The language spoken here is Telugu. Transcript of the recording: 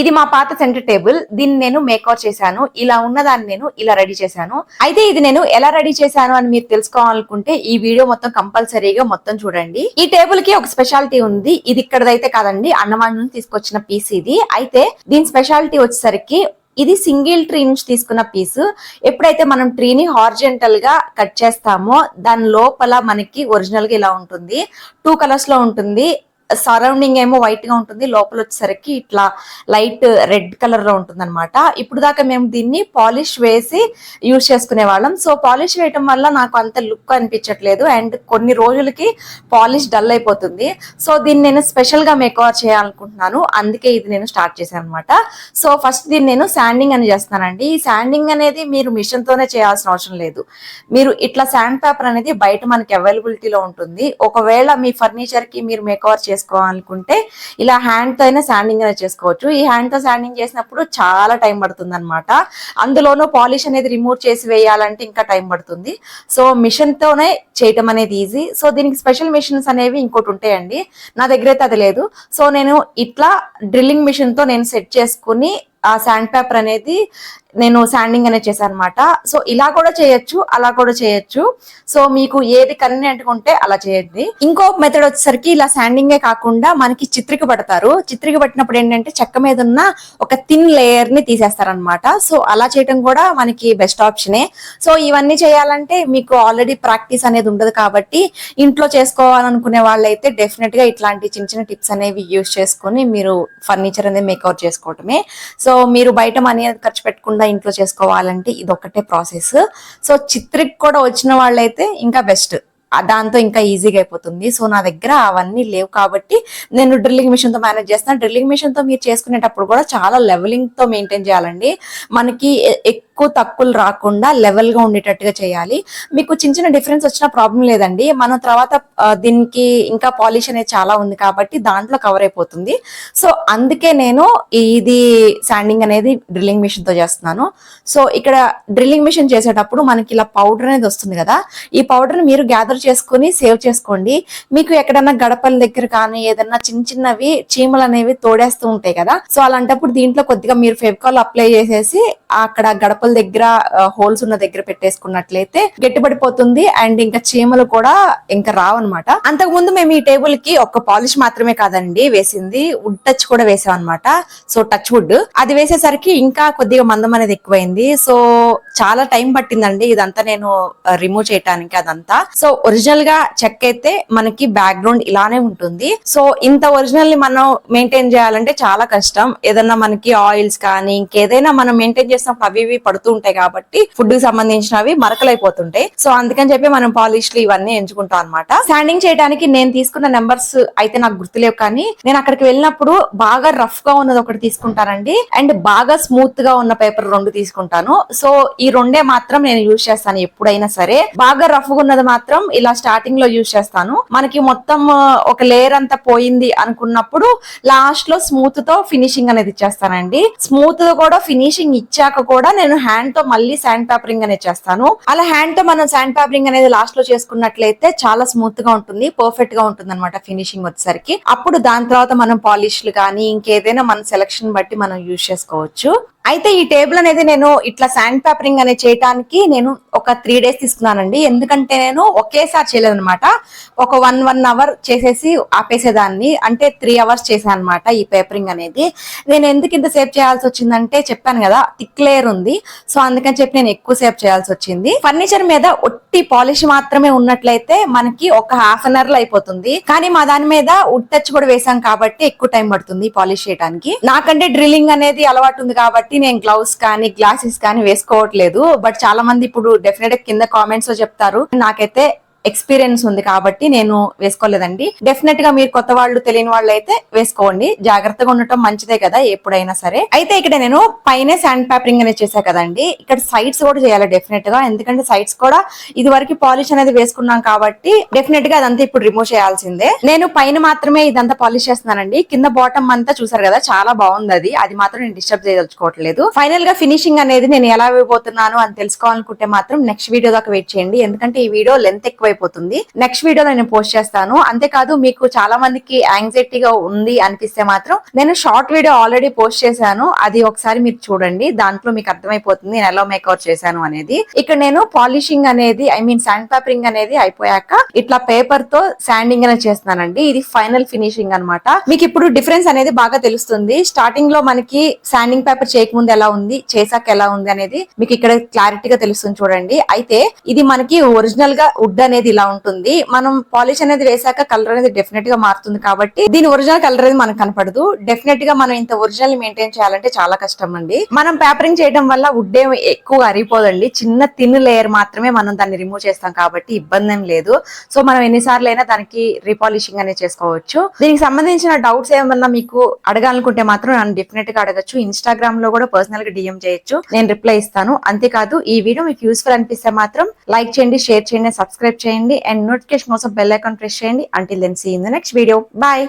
ఇది మా పాత సెంటర్ టేబుల్ దీన్ని నేను మేకౌట్ చేశాను. ఇలా ఉన్నదాన్ని నేను ఇలా రెడీ చేశాను. అయితే ఇది నేను ఎలా రెడీ చేశాను అని మీరు తెలుసుకోవాలనుకుంటే ఈ వీడియో మొత్తం కంపల్సరీగా మొత్తం చూడండి. ఈ టేబుల్కి ఒక స్పెషాలిటీ ఉంది. ఇది ఇక్కడదైతే కాదండి. అన్నమాన్ నుంచి తీసుకొచ్చిన పీస్ ఇది. అయితే దీని స్పెషాలిటీ వచ్చేసరికి ఇది సింగిల్ ట్రీ నుంచి తీసుకున్న పీస్ ఎప్పుడైతే మనం ట్రీని హార్జెంటల్గా కట్ చేస్తామో దాని లోపల మనకి ఒరిజినల్గా ఇలా ఉంటుంది. టూ కలర్స్లో ఉంటుంది. సరౌండింగ్ ఏమో వైట్గా ఉంటుంది. లోపల వచ్చేసరికి ఇట్లా లైట్ రెడ్ కలర్లో ఉంటుంది అనమాట ఇప్పుడు దాకా మేము దీన్ని పాలిష్ వేసి యూజ్ చేసుకునే వాళ్ళం. సో పాలిష్ వేయటం వల్ల నాకు అంత లుక్ అనిపించట్లేదు. అండ్ కొన్ని రోజులకి పాలిష్ డల్ అయిపోతుంది. సో దీన్ని నేను స్పెషల్గా మేకవర్ చేయాలనుకుంటున్నాను. అందుకే ఇది నేను స్టార్ట్ చేశాను అనమాట సో ఫస్ట్ దీన్ని నేను శాండింగ్ అని చేస్తానండి ఈ శాండింగ్ అనేది మీరు మిషన్ తోనే చేయాల్సిన అవసరం లేదు. మీరు ఇట్లా శాండ్ పేపర్ అనేది బయట మనకి అవైలబిలిటీలో ఉంటుంది. ఒకవేళ మీ ఫర్నిచర్కి మీరు మేకవర్ చేసుకోవాలనుకుంటే ఇలా హ్యాండ్తో అయినా శాండింగ్ అనేది చేసుకోవచ్చు. ఈ హ్యాండ్తో శాండింగ్ చేసినప్పుడు చాలా టైం పడుతుంది అనమాట అందులోనూ పాలిష్ అనేది రిమూవ్ చేసి వేయాలంటే ఇంకా టైం పడుతుంది. సో మిషన్ తోనే చేయటం అనేది ఈజీ సో దీనికి స్పెషల్ మిషన్స్ అనేవి ఇంకోటి ఉంటాయండి. నా దగ్గర అయితే అది లేదు. సో నేను ఇట్లా డ్రిల్లింగ్ మిషన్తో నేను సెట్ చేసుకుని ఆ శాండ్ పేపర్ అనేది నేను శాండింగ్ అనేది చేశాను అనమాట సో ఇలా కూడా చేయొచ్చు అలా కూడా చేయొచ్చు. సో మీకు ఏది కన్వీనియంట్ ఉంటే అలా చేయండి. ఇంకో మెథడ్ వచ్చేసరికి ఇలా శాండింగే కాకుండా మనకి చిత్రిక పడతారు. చిత్రిక పట్టినప్పుడు ఏంటంటే చెక్క మీద ఉన్న ఒక థిన్ లేయర్ని తీసేస్తారనమాట సో అలా చేయటం కూడా మనకి బెస్ట్ ఆప్షనే సో ఇవన్నీ చేయాలంటే మీకు ఆల్రెడీ ప్రాక్టీస్ అనేది ఉండదు కాబట్టి ఇంట్లో చేసుకోవాలనుకునే వాళ్ళైతే డెఫినెట్గా ఇట్లాంటి చిన్న చిన్న టిప్స్ అనేవి యూస్ చేసుకొని మీరు ఫర్నిచర్ అనేది మేకౌట్ చేసుకోవటమే. సో మీరు బయట మనీ అనేది ఖర్చు పెట్టకుండా ఇంట్లో చేసుకోవాలంటే ఇది ఒకటే ప్రాసెస్. సో చిత్రికి కూడా వచ్చిన వాళ్ళైతే ఇంకా బెస్ట్. దాంతో ఇంకా ఈజీగా అయిపోతుంది. సో నా దగ్గర అవన్నీ లేవు కాబట్టి నేను డ్రిల్లింగ్ మిషన్తో మేనేజ్ చేస్తాను డ్రిల్లింగ్ మిషన్తో మీరు చేసుకునేటప్పుడు కూడా చాలా లెవెలింగ్తో మెయింటైన్ చేయాలండి. మనకి ఎక్కువ తక్కువలు రాకుండా లెవెల్గా ఉండేటట్టుగా చేయాలి. మీకు చిన్న చిన్న డిఫరెన్స్ వచ్చిన ప్రాబ్లం లేదండి. మనం తర్వాత దీనికి ఇంకా పాలిష్ అనేది చాలా ఉంది కాబట్టి దాంట్లో కవర్ అయిపోతుంది. సో అందుకే నేను ఇది శాండింగ్ అనేది డ్రిల్లింగ్ మిషన్తో చేస్తున్నాను. సో ఇక్కడ డ్రిల్లింగ్ మిషన్ చేసేటప్పుడు మనకి ఇలా పౌడర్ అనేది వస్తుంది కదా. ఈ పౌడర్ మీరు గ్యాదర్ చేసుకొని సేవ్ చేసుకోండి. మీకు ఎక్కడన్నా గడపల దగ్గర కానీ ఏదన్నా చిన్న చిన్నవి చీమలు అనేవి తోడేస్తూ ఉంటాయి కదా. సో అలాంటప్పుడు దీంట్లో కొద్దిగా మీరు ఫెవికాల్ అప్లై చేసేసి అక్కడ గడప గడపల దగ్గర హోల్స్ ఉన్న దగ్గర పెట్టేసుకున్నట్లయితే గట్టిపడిపోతుంది. అండ్ ఇంకా చీమలు కూడా ఇంకా రావన్నమాట. అంతకు ముందు మేము ఈ టేబుల్కి ఒక్క పాలిష్ మాత్రమే కాదండి వేసింది. వుడ్ టచ్ కూడా వేసాం అనమాట సో టచ్ వుడ్. అది వేసేసరికి ఇంకా కొద్దిగా మందం అనేది ఎక్కువైంది. సో చాలా టైం పట్టిందండి. ఇదంతా నేను రిమూవ్ చేయటానికి అదంతా. సో ఒరిజినల్గా చెక్ అయితే మనకి బ్యాక్ గ్రౌండ్ ఇలానే ఉంటుంది. సో ఇంత ఒరిజినల్ని మనం మెయింటైన్ చేయాలంటే చాలా కష్టం. ఏదన్నా మనకి ఆయిల్స్ కానీ ఇంకేదైనా మనం మెయింటైన్ చేసినప్పుడు అవి ఇవి పడుతూ ఉంటాయి కాబట్టి ఫుడ్కి సంబంధించినవి మరకలైపోతుంటాయి. సో అందుకని చెప్పి మనం పాలిష్లు ఇవన్నీ ఎంచుకుంటాం అనమాట శాండింగ్ చేయడానికి నేను తీసుకున్న నెంబర్స్ అయితే నాకు గుర్తులేవు కానీ నేను అక్కడికి వెళ్ళినప్పుడు బాగా రఫ్గా ఉన్నది ఒకటి తీసుకుంటానండి. అండ్ బాగా స్మూత్గా ఉన్న పేపర్ రెండు తీసుకుంటాను. సో ఈ రెండే మాత్రం నేను యూజ్ చేస్తాను ఎప్పుడైనా సరే. బాగా రఫ్గా ఉన్నది మాత్రం ఇలా స్టార్టింగ్లో యూజ్ చేస్తాను. మనకి మొత్తం ఒక లేయర్ అంతా పోయింది అనుకున్నప్పుడు లాస్ట్లో స్మూత్తో ఫినిషింగ్ అనేది ఇచ్చేస్తానండి. స్మూత్తో కూడా ఫినిషింగ్ ఇచ్చాక కూడా నేను హ్యాండ్తో మళ్ళీ శాండ్ పేపరింగ్ అనేది చేస్తాను. అలా హ్యాండ్తో మనం శాండ్ పేపరింగ్ అనేది లాస్ట్లో చేసుకున్నట్లయితే చాలా స్మూత్గా ఉంటుంది పర్ఫెక్ట్గా ఉంటుంది అనమాట ఫినిషింగ్ వచ్చేసరికి. అప్పుడు దాని తర్వాత మనం పాలిష్లు కానీ ఇంకేదైనా మన సెలక్షన్ బట్టి మనం యూజ్ చేసుకోవచ్చు. అయితే ఈ టేబుల్ అనేది నేను ఇట్లా శాండ్ పేపరింగ్ అనేది చేయడానికి నేను ఒక త్రీ డేస్ తీసుకున్నానండి. ఎందుకంటే నేను ఒకేసారి చేయలేదు అనమాట ఒక వన్ వన్ అవర్ చేసేసి ఆపేసేదాన్ని. అంటే త్రీ అవర్స్ చేశాను అనమాట ఈ పేపరింగ్ అనేది. నేను ఎందుకు ఇంత సేఫ్ చేయాల్సి వచ్చిందంటే చెప్పాను కదా థిక్ లేయర్ ఉంది. సో అందుకని చెప్పి నేను ఎక్కువ సేఫ్ చేయాల్సి వచ్చింది. ఫర్నిచర్ మీద ఒట్టి పాలిష్ మాత్రమే ఉన్నట్లయితే మనకి ఒక హాఫ్ అన్ అవర్లో అయిపోతుంది. కానీ మా దాని మీద ఉడ్ టచ్ కూడా వేసాం కాబట్టి ఎక్కువ టైం పడుతుంది పాలిష్ చేయడానికి నాకంటే డ్రిల్లింగ్ అనేది అలవాటు ఉంది కాబట్టి నేను గ్లౌస్ కానీ గ్లాసెస్ కానీ వేసుకోవట్లేదు. బట్ చాలా మంది ఇప్పుడు డెఫినెట్ కింద కామెంట్స్లో చెప్తారు. నాకైతే ఎక్స్పీరియన్స్ ఉంది కాబట్టి నేను వేసుకోలేదండి. డెఫినెట్గా మీరు కొత్త వాళ్ళు తెలియని వాళ్ళు అయితే వేసుకోండి. జాగ్రత్తగా ఉండటం మంచిదే కదా ఎప్పుడైనా సరే. అయితే ఇక్కడ నేను పైన శాండ్ పేపరింగ్ అనేది చేశా కదండి. ఇక్కడ సైడ్స్ కూడా చేయాలి డెఫినెట్గా. ఎందుకంటే సైడ్స్ కూడా ఇది వరకు పాలిష్ అనేది వేసుకున్నాం కాబట్టి డెఫినెట్గా అదంతా ఇప్పుడు రిమూవ్ చేయాల్సిందే. నేను పైన మాత్రమే ఇదంతా పాలిష్ చేస్తున్నానండి. కింద బాటమ్ అంతా చూసారు కదా చాలా బాగుంది అది. అది మాత్రం నేను డిస్టర్బ్ చేయదలుచుకోవట్లేదు. ఫైనల్గా ఫినిషింగ్ అనేది నేను ఎలా ఇవ్వబోతున్నాను అని తెలుసుకోవాలనుకుంటే మాత్రం నెక్స్ట్ వీడియో దాకా వెయిట్ చేయండి. ఎందుకంటే ఈ వీడియో లెంత్ ఎక్కువ అయిపోతుంది. నెక్స్ట్ వీడియో నేను పోస్ట్ చేస్తాను. అంతేకాదు మీకు చాలా మందికి యాంగ్జైటీగా ఉంది అనిపిస్తే మాత్రం నేను షార్ట్ వీడియో ఆల్రెడీ పోస్ట్ చేశాను. అది ఒకసారి మీరు చూడండి. దాంట్లో మీకు అర్థమైపోతుంది నేను ఎలా మేకవర్ చేశాను అనేది. ఇక్కడ నేను పాలిషింగ్ అనేది ఐ మీన్ శాండ్ పేపరింగ్ అనేది అయిపోయాక ఇట్లా పేపర్తో శాండింగ్ అనేది చేస్తున్నానండి. ఇది ఫైనల్ ఫినిషింగ్ అన్నమాట. మీకు ఇప్పుడు డిఫరెన్స్ అనేది బాగా తెలుస్తుంది. స్టార్టింగ్లో మనకి శాండింగ్ పేపర్ చేయకముందు ఎలా ఉంది చేసాక ఎలా ఉంది అనేది మీకు ఇక్కడ క్లారిటీగా తెలుస్తుంది చూడండి. అయితే ఇది మనకి ఒరిజినల్గా వుడ్ అనేది ఇలా ఉంటుంది. మనం పాలిష్ అనేది వేసాక కలర్ అనేది డెఫినెట్గా మారుతుంది కాబట్టి దీని ఒరిజినల్ కలర్ అనేది మనకు కనపడదు. డెఫినెట్గా మనం ఇంత ఒరిజినల్ మెయింటైన్ చేయాలంటే చాలా కష్టం అండి. మనం పేపరింగ్ చేయడం వల్ల వుడ్ ఏమి ఎక్కువ అరిగిపోదండి. చిన్న తిన్ లేయర్ మాత్రమే మనం దాన్ని రిమూవ్ చేస్తాం కాబట్టి ఇబ్బంది ఏం లేదు. సో మనం ఎన్నిసార్లు అయినా దానికి రీపాలిషింగ్ అనేది చేసుకోవచ్చు. దీనికి సంబంధించిన డౌట్స్ ఏమన్నా మీకు అడగాలనుకుంటే మాత్రం నన్ను డెఫినెట్గా అడగచ్చు. ఇన్స్టాగ్రామ్లో కూడా పర్సనల్గా డిఎం చేయొచ్చు. నేను రిప్లై ఇస్తాను. అంతేకాదు ఈ వీడియో మీకు యూస్ఫుల్ అనిపిస్తే మాత్రం లైక్ చేయండి షేర్ చేయండి సబ్స్క్రైబ్ చేయండి. అండ్ నోటిఫికేషన్ కోసం బెల్ ఐకాన్ ప్రెస్ చేయండి. Until then see in the next video bye